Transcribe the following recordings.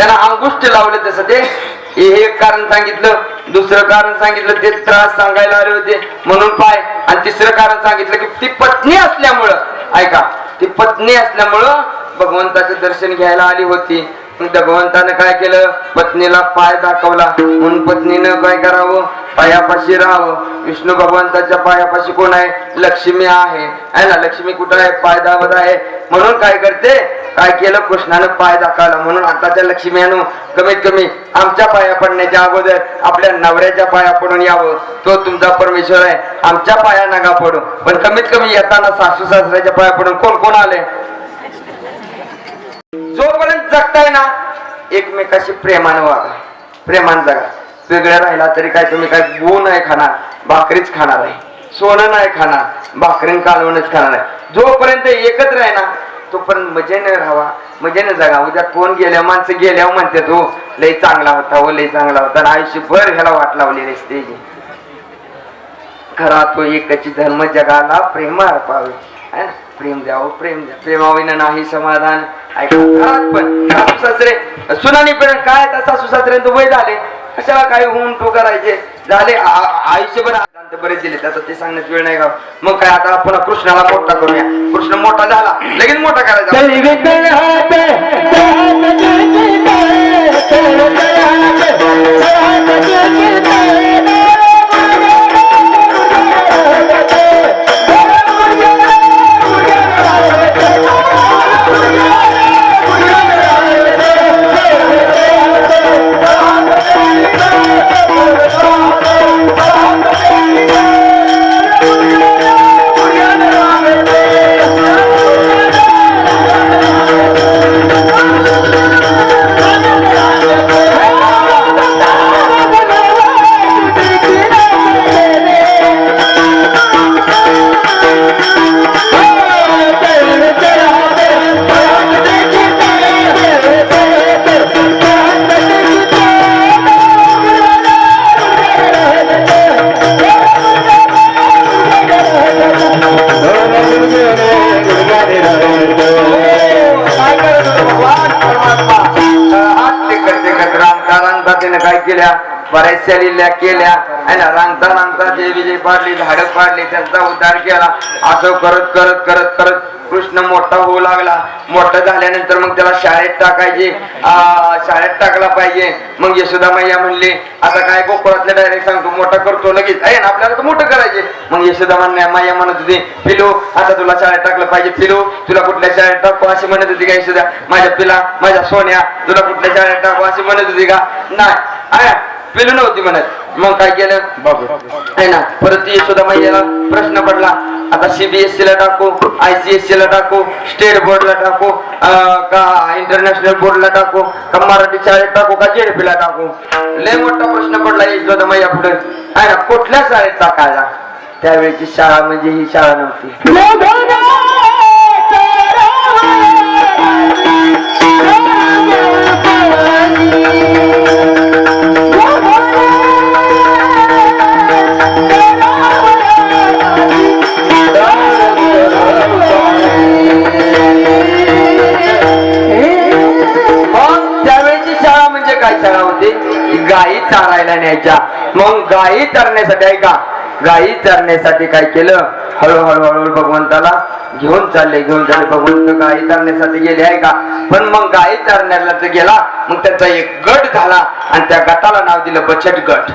त्यानं अंगुष्ट लावले तसं ते. हे एक कारण सांगितलं दुसरं कारण सांगितलं ते त्रास सांगायला आले होते. म्हणून पाय. आणि तिसरं कारण सांगितलं की ती पत्नी असल्यामुळं ऐका ती पत्नी असल्यामुळं भगवंताचं दर्शन घ्यायला आली होती. भगवंतानं काय केलं? पत्नीला पाय दाखवला. म्हणून पत्नीनं काय करावं? पायापाशी राहावं. विष्णू भगवंताच्या पायापाशी कोण आहे? लक्ष्मी आहे. ना? लक्ष्मी कुठं आहे? पाय दाबत आहे. म्हणून काय करते? काय केलं? कृष्णानं पाय दाखवला म्हणून आताच्या लक्ष्मीनं कमीत कमी आमच्या पाया पडण्याच्या अगोदर आपल्या नवऱ्याच्या पाया पडून यावं. तो तुमचा परमेश्वर आहे. आमच्या पाया नका पडू. पण कमीत कमी येताना सासू सासऱ्याच्या पाया पडून कोण कोण आले? जोपर्यंत जगताय ना एकमेकाशी प्रेमानं वागा. प्रेमान जगा. वेगळ्या राहिला तरी काय तुम्ही काय गो नाही खाणार भाकरीच खाणार आहे सोनं नाही खाणार भाकरीन कालवणच खाणार आहे जोपर्यंत एकत्र आहे ना तो पण मजेने राहावा मजेने जगा. उद्या कोण गेल्या माणसं गेल्यावर म्हणते तो लय चांगला होता हो लय चांगला होता. आयुष्यभर ह्याला वाट लावलेली असते खरा तो एकची धर्म जगाला प्रेम अर्पावे. प्रेम द्यावं प्रेम द्या. प्रेमाविना नाही समाधान. ऐका पण सासू सासरे. सुनानी पण काय तसा सासू सासऱ्यांचं झाले कशाला काय होऊन तो करायचे? झाले आयुष्यभर सिद्धांत बरे दिले त्याचा ते सांगण्यात वेळ नाही का मग काय आता आपण कृष्णाला मोठा करूया कृष्ण मोठा झाला लगेच मोठा करायचा बऱ्याचशा केल्या? आणि ना रांगता रांगता देवीजी पाडली झाडं पाडली त्यांचा उद्धार केला. असं करत करत करत करत कृष्ण मोठा होऊ लागला. मोठा झाल्यानंतर मग त्याला शाळेत टाकायचे. शाळेत टाकला पाहिजे. मग यशोदा मैया म्हणली आता काय गोकुळातल्या डायरेक्ट सांगतो मोठा करतो लगेच. आहे ना आपल्याला तर मोठं करायचे मग यशोदा म्हणण्या मैया म्हणत होती पिलो आता तुला शाळेत टाकलं पाहिजे पिलो तुला कुठल्या शाळेत टाकू अशी म्हणत होती का यशोदा? माझ्या पिला माझ्या सोन्या तुला कुठल्या शाळेत टाकू अशी म्हणत होती का? नाही पेलू नव्हती म्हणत. मग काय केलं? आहे ना? परत सुद्धा यशोदा प्रश्न पडला. आता सीबीएसई ला टाकू आयसीएससी ला टाकू स्टेट बोर्डला टाकू का इंटरनॅशनल बोर्डला टाकू का मराठी शाळेत टाकू का जेडपी ला टाकू? लय मोठा प्रश्न पडला यशोदा मैया पुढे. आहे ना? कुठल्या शाळेत टाकायला? त्यावेळेची शाळा म्हणजे ही शाळा नव्हती. गायी चरण्यासाठी ऐका गायी चरण्यासाठी काय केलं? हळूहळू हळूहळू भगवंताला घेऊन चालले घेऊन चालले. भगवंत गायी चरण्यासाठी गेले आहे का? पण मग गायी चरण्याला तर गेला मग त्याचा एक गट झाला आणि त्या गटाला नाव दिलं बचत गट.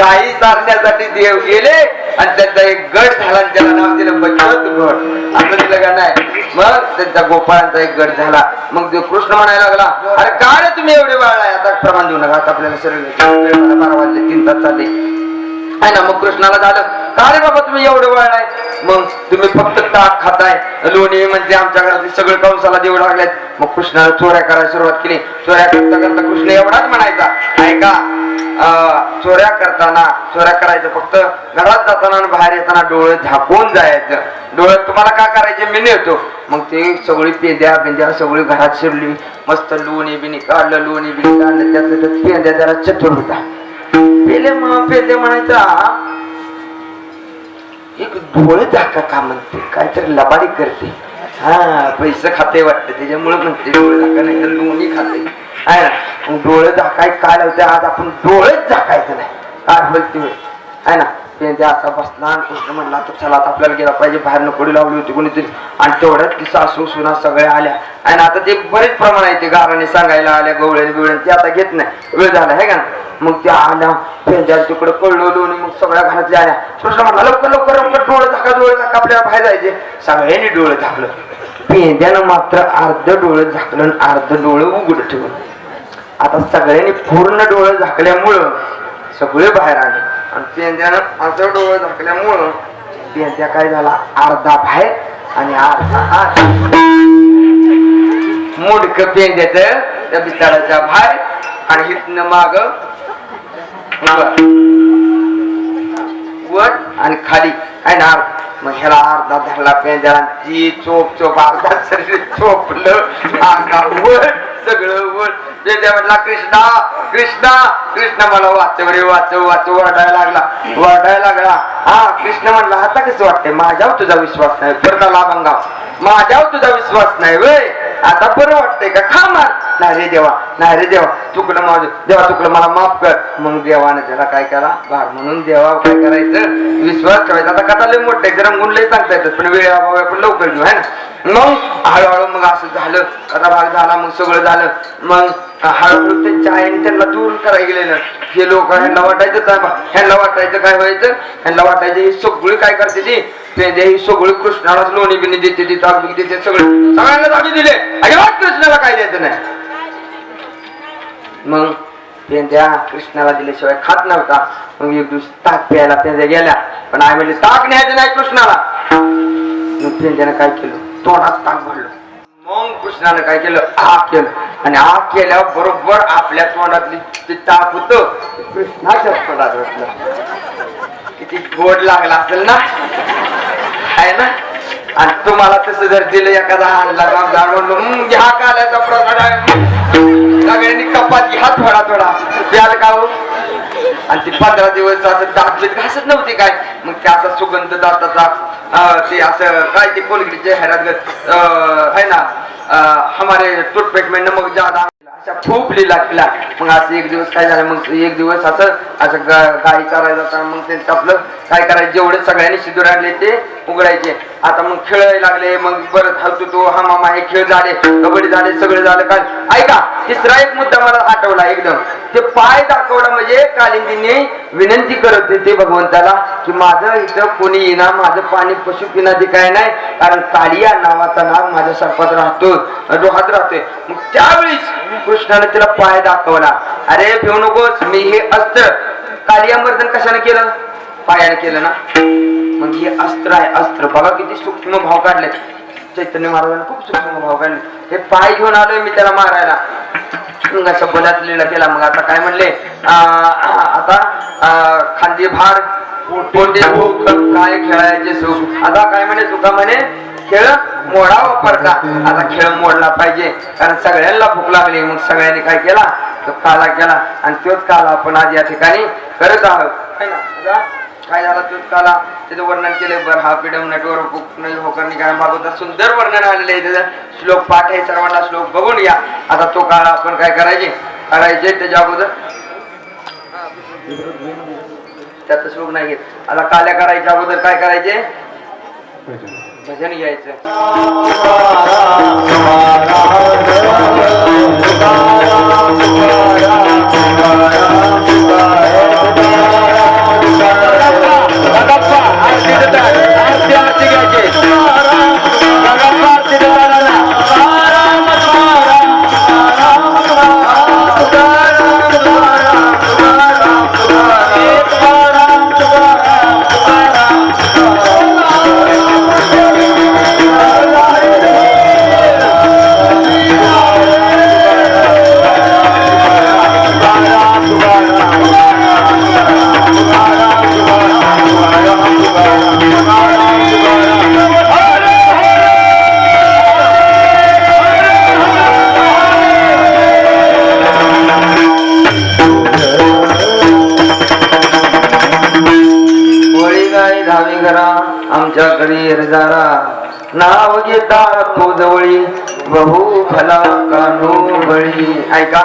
गायी चारण्यासाठी देव गेले आणि त्यांचा एक गट झाला आणि त्याला नाव दिलं बचत गट. असं दिलं का नाही? मग त्यांचा गोपाळांचा एक गट झाला. मग तो कृष्ण म्हणायला लागला अरे का रे तुम्ही एवढे वाळलाय आता प्रमाण देऊ नका. आता आपल्याला शरीर बारा वाजले तीन तास चालले. आहे ना मग कृष्णाला झालं का रे बाबा तुम्ही एवढं वळलाय मग तुम्ही फक्त ताक खाताय. लोणी म्हणजे आमच्या घरातले सगळे कंसाला देऊ लागलेत. मग कृष्णाला चोऱ्या करायला सुरुवात केली. चोऱ्या करता करता कृष्ण एवढाच म्हणायचा ऐका चोऱ्या करताना चोऱ्या करायचं फक्त घरात जाताना आणि बाहेर येताना डोळे झाकून जायचं. डोळे तुम्हाला काय करायचे? मी नेतो. मग ते सगळी पेंद्या पेंद्या सगळी घरात शिरली. मस्त लोणी बिणी काढलं लोणी बिणी काढलं. त्यातलं पेंद्या जरा चतुर होता. पेले म्हणून म्हणायचा एक डोळे झाका का म्हणते? काहीतरी लबाडी करते. हा पैसे खाते वाटते. त्याच्यामुळे म्हणते डोळे झाका नाही तर लोणी खाते. आहे ना? डोळे झाकाय काय लावते आज आपण डोळेच झाकायचं नाही. काय बोलते आहे ना? ते म्हणजे असा बसला कृष्ण म्हणला तर चला आता आपल्याला गेला पाहिजे बाहेर नकोडी लावली होती कोणीतरी आणि तेवढ्यात ती सासू सुना सगळ्या आल्या. आणि आता ते बरेच प्रमाण आहे ते गाराने सांगायला आल्या गवळ्याने बिवळ्याने. ते आता घेत नाही. वेळ झाला आहे का ना? मग त्या आल्या त्यांच्या तिकडे कळलो आणि मग सगळ्या घरातल्या आल्या. कृष्ण म्हणला लवकर लवकर लवकर डोळे झाका डोळे झाका आपल्याला बाहेर जायचे सगळ्यांनी डोळे झाकलं. पेंद्यानं मात्र अर्ध डोळे झाकलं आणि अर्ध डोळे उघड ठेवलं. आता सगळ्यांनी पूर्ण डोळे झाकल्यामुळं सगळे बाहेर आले. आणि पेंद्यानं असं डोळे झाकल्यामुळं पेंद्या काय झाला? अर्धा बाहेर आणि अर्धा आत. मोडक पेंद्याच त्या बिचाराच्या बाहेर आणि हिथनं माग वर आणि खाली. काय ना? मग ह्याला अर्धा धरला पेंद्याला जी चोप चोप अर्धा शरीर चोपलं सगळं वर पेंद्या म्हटला कृष्णा कृष्णा कृष्ण मला वाचव रे वाचव वाचव वरडायला लागला वरडायला लागला हा कृष्ण म्हणला आता कसं वाटतंय माझ्यावर तुझा विश्वास नाही परत लाभंगाव माझ्यावर तुझा विश्वास नाही वय आता बरं वाटतंय का? खा मार. नाही रे देवा नाही रे देवा. तुकडं माझं देवा तुकडं मला माफ कर. मग देवाने त्याला काय करा? भार म्हणून देवा काय करायचं? विश्वास ठेवायचा. आता कथा लय मोठं आहे. जरा मुलं सांगता येतात पण वेळ अभाव आपण लवकर घेऊ है ना? मग हळूहळू मग असं झालं. कथा भाग झाला मग सगळं झालं. मग हळूहळू त्यांच्या आईने त्यांना दूर करायला गेलेलं. हे लोक ह्यांना वाटायचं काय ह्यांना वाटायचं काय व्हायचं? ह्यांना वाटायचं हे सगळी काय करते ती? पेंदे ही सगळी कृष्णालाच लोणी बिनी देते ती ताक देते सगळे. सगळ्यांना दाबी दिले. अजिबात कृष्णाला काय द्यायचं नाही? मग पेंद्या कृष्णाला दिल्याशिवाय खात नव्हता. मग एक दिवस ताक प्यायला पेंद्या गेल्या पण आई म्हणले ताक न्यायचं नाही कृष्णाला. मग पेंद्यानं काय केलं? तोंडात ताक भरलं. मग कृष्णानं काय केलं? आ केलं. आणि आ केल्या बरोबर आपल्या तोंडातली ते ताक होत. कृष्णाच्या तोंडात बसलं किती गोड लागला असेल ना? आहे ना? आणि तुम्हाला तसं जर दिलं एखादा आणला गाव जाणवलं घ्या काल्याचा प्रसाद आहे. सगळ्यांनी कपात घ्या थोडा थोडा. द्याल का हो? आणि ती पंधरा दिवस असं दात घासत नव्हती काय? मग ते असा सुगंध दाताचा ते असं काय ते कोलगडीचे हैरात आहे ना हमारे टूथपेस्ट में नमक ज्यादा अशा खूप लिला केला मग असं एक दिवस काय झालं? मग एक दिवस असं असं गाई चारायला मग ते आपलं काय करायचं? जेवढे सगळ्यांनी शिदूर आणले ते उघडायचे. आता मग खेळायला लागले मग परत हलतो तो हा मामा हे खेळ झाले कबड्डी झाले सगळे झालं. काय? ऐका तिसरा एक मुद्दा मला आठवला एकदम. ते पाय दाखवला म्हणजे कालिंदीने विनंती करत होते भगवंताला की माझं इथं कोणी येणार माझं पाणी पशु ते काय नाही कारण कालिया नावाचा नाग माझ्या सर्पात राहतो डोहात राहतोय. मग त्यावेळीच कृष्णाने तिला पाय दाखवला. अरे भिवू नकोस मी हे अस्त्र कालिया मर्दन कशाने केलं? पायाने केलं ना. मग हे अस्त्र आहे अस्त्र. बघा किती सूक्ष्म भाव काढले चैतन्य महाराजांना खूप सूक्ष्म भाव काढले हे पाय घेऊन आलोय मी त्याला मारायला. मग अशा बल्यात लिहिला केला. मग आता काय म्हणले? अं, आता अं, खांदी भार पोटे काय खेळायचे सुख? आता काय म्हणे तुका म्हणे खेळ मोडा वापरता आता खेळ मोडला पाहिजे. कारण सगळ्यांना भूक लागली मग सगळ्यांनी काय केला? तो काला केला. आणि तोच काला आपण आज या ठिकाणी करत आहोत. काय झाला तोच काला? त्याचं वर्णन केले बर. हा पिडम नटवर नाही हो, भागवता सुंदर वर्णन आलेलं आहे त्याचं. श्लोक पाठ आहे. सर्वांना श्लोक बघून या. आता तो काळ आपण काय करायचे? करायचे त्याच्या अगोदर. त्याचा श्लोक नाही घेत. आता काल्या करायच्या अगोदर काय करायचे? भजन घ्यायचं जवळी बहु फला कानो बळी ऐका.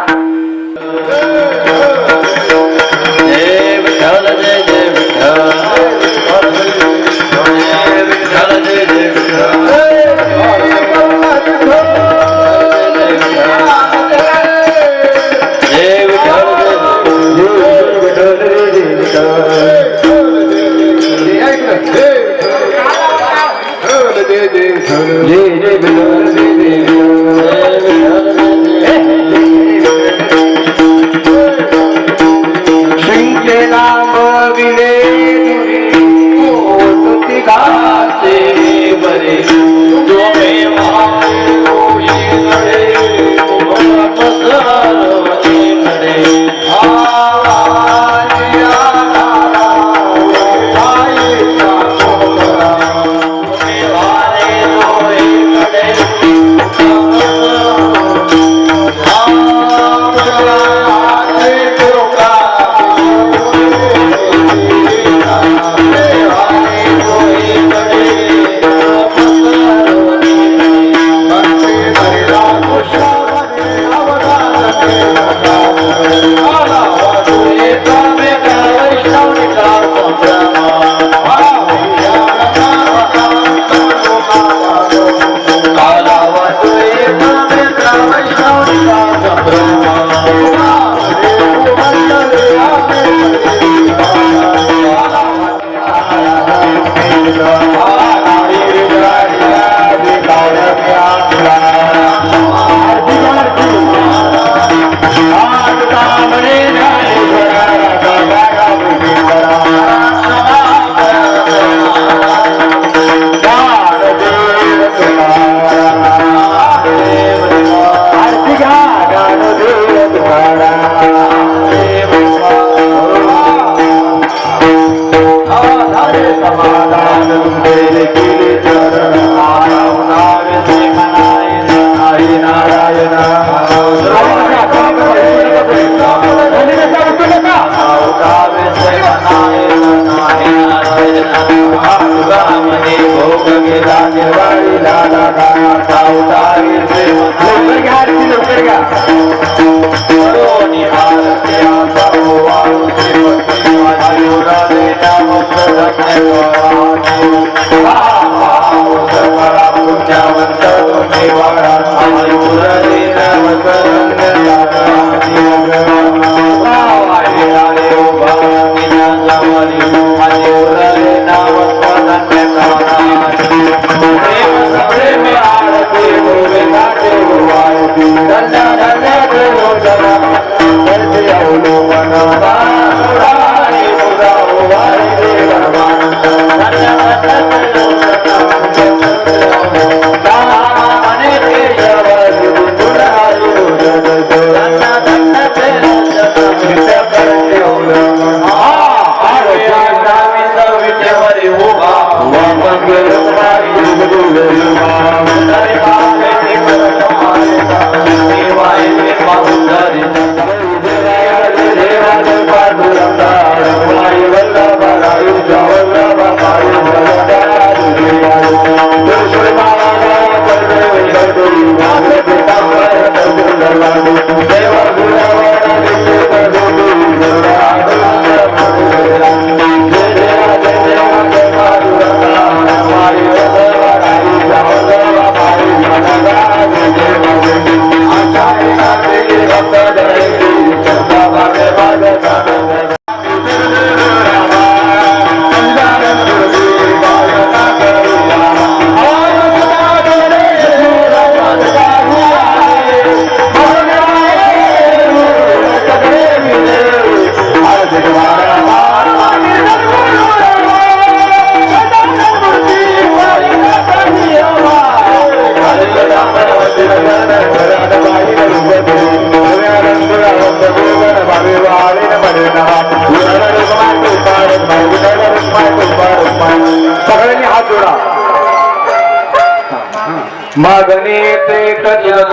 Bye. Bye.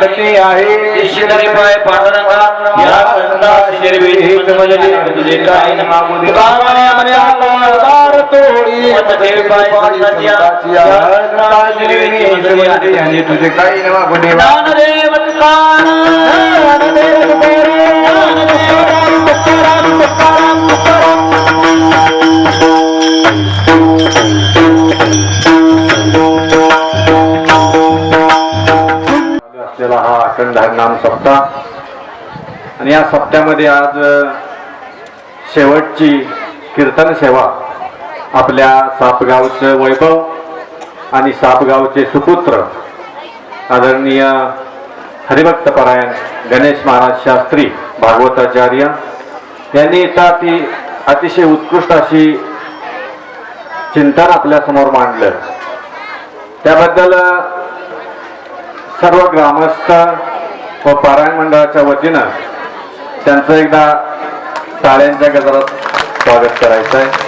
کرتے आहे। شریشری پائے پڑھنا या یا سندار جیری وی من من لے تو دے کائیں ما گڈی بارانے منی اللہ بار توڑی پائے پاجن جا ہن मजले جیری من من لے تائیں جی تو دے अखंड सप्ताह. आणि या सप्त्यामध्ये आज शेवटची कीर्तन सेवा आपल्या सापगावचं वैभव आणि सापगावचे सुपुत्र आदरणीय हरिभक्त परायण गणेश महाराज शास्त्री भागवताचार्य यांनी इथं ती अतिशय उत्कृष्ट अशी चिंतन आपल्यासमोर मांडलं. त्याबद्दल सर्व ग्रामस्थ व पारायण मंडळाच्या वतीनं त्यांचं एकदा टाळ्यांच्या गजरात स्वागत करायचं आहे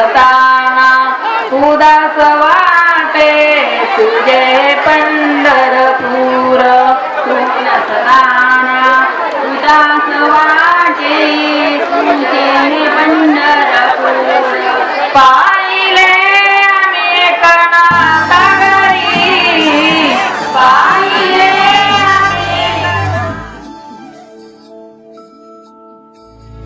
नसताना उदास वाटे तुझे पंढरपूर तू नसताना उदास वाटे तुझे पंढरपूर पा